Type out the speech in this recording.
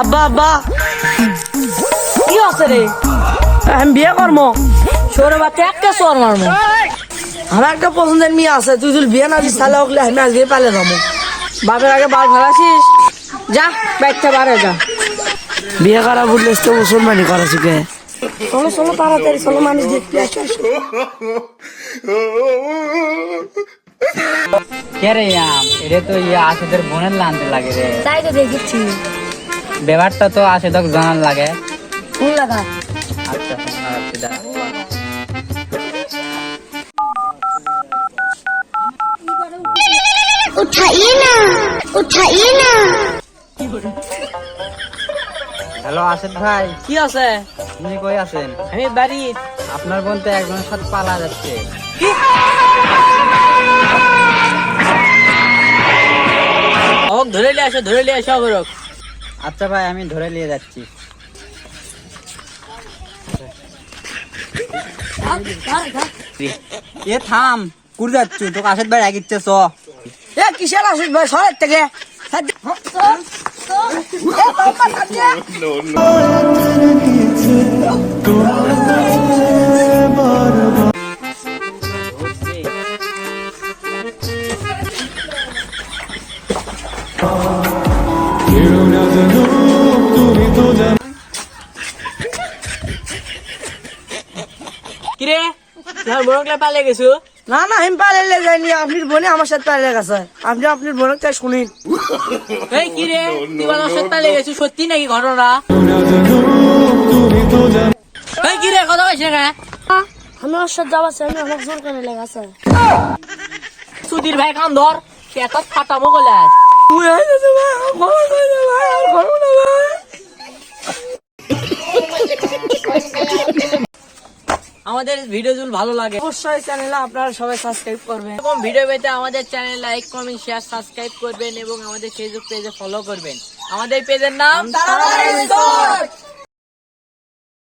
আব্বা আব্বা। কি আছে রে? আমি বিয়ে করব সরে বাচ্চা একটা সর মারমু? আমার একটা পছন্দের মেয়ে আছে তুই যদি বিয়ে না দিস তাহলে ওগুলো আমি আজকে পালে যাব। বাপের আগে বাল ফেলাছিস যা বাইকটা বারে যা। বিয়ে করা বললে তো মুসলমানি করা শিখে। চলো চলো তাড়াতাড়ি চলো মানুষ দেখতে আসো কে রে আম এটা তো ইয়ে আশেদের বোনের লানতে লাগে রে। তাই তো দেখেছি। ব্যাপারটা তো আসে তো জানার লাগে। আচ্ছা, আচ্ছা, আচ্ছা। হ্যালো আসেন ভাই। কি আছে? আপনি কই আছেন? আমি বাড়ি। আপনার বোন তো একজনের সাথে পালা যাচ্ছে। ধরে নিয়ে আসো ধরে নিয়ে আসো অবরক আচ্ছা ভাই আমি ধরে নিয়ে যাচ্ছি। এ থাম কুড় যাচ্ছ। তোকে আশেদ ভাই রাগিচ্ছে চ। এ কিসের আসিস ভাই? শহরের থেকে। কিরে তোমার বড়কলে পালে গেছো? না না আমি পালে যাইনি আপনার বোনে আমার সাথে পালে গেছে। আপনি আপনার বোনের কাছে শুনিন এই কিরে তুই আমার সাথে পালে গেছো সত্যি নাকি ঘটনা? এই কিরে কথা কইছ না আমি ওর সাথে যাওয়া চাই আমি আমার জোর করে লেগেছে। সুধীর ভাই কান ধর সে এত ফাটামো গলাস তুই ভাই আমাদের ভিডিও যদি ভালো লাগে। অবশ্যই চ্যানেলে আপনারা সবাই সাবস্ক্রাইব করবেন। এরকম ভিডিও পেতে আমাদের channel like comment share subscribe করবেন এবং আমাদের ফেসবুক পেজে ফলো করবেন। আমাদের পেজের নাম